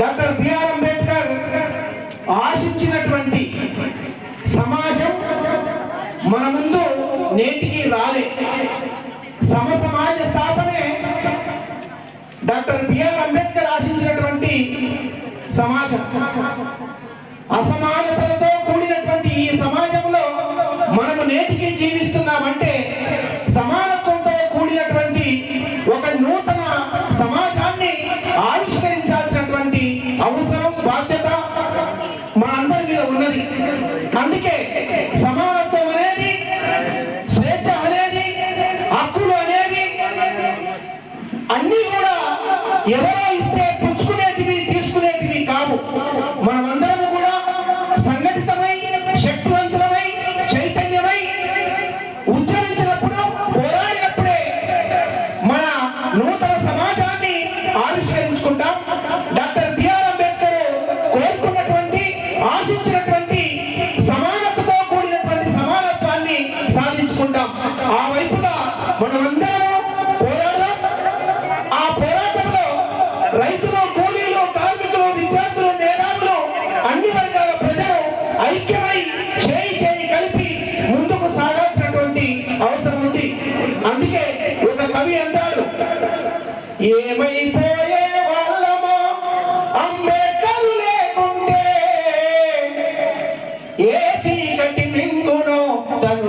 Doctor BR Ambedkar ఆశించినటువంటి సమాజం మన ముందు నేటికి రాలే. సమ సమాజ స్థాపనే డాక్టర్ బిఆర్ అంబేద్కర్ ఆశించినటువంటి సమాజం. అసమానతలతో కూడినటువంటి ఈ సమాజంలో మనము నేటికి జీవిస్తున్నామంటే ఉన్నది. అందుకే సమానత్వం అనేది స్వేచ్ఛ అనేది హక్కులు అనేవి అన్నీ కూడా ఎవరో ఇస్తే సాధించుకుంటాం ఆ వైపుగా మనమందరము పోరాడదాం. ఆ పోరాటంలో రైతులు కూలీలు కార్మికులు విద్యార్థులు మేధావులు అన్ని వర్గాల ప్రజలు ఐక్యమై చేయి చేయి కలిపి ముందుకు సాగాల్సినటువంటి అవసరం ఉంది. అందుకే ఒక కవి అంటాడు ఏమైపోయే వాళ్ళమో అంబేద్కర్ లేకుంటే ఏ చీకటి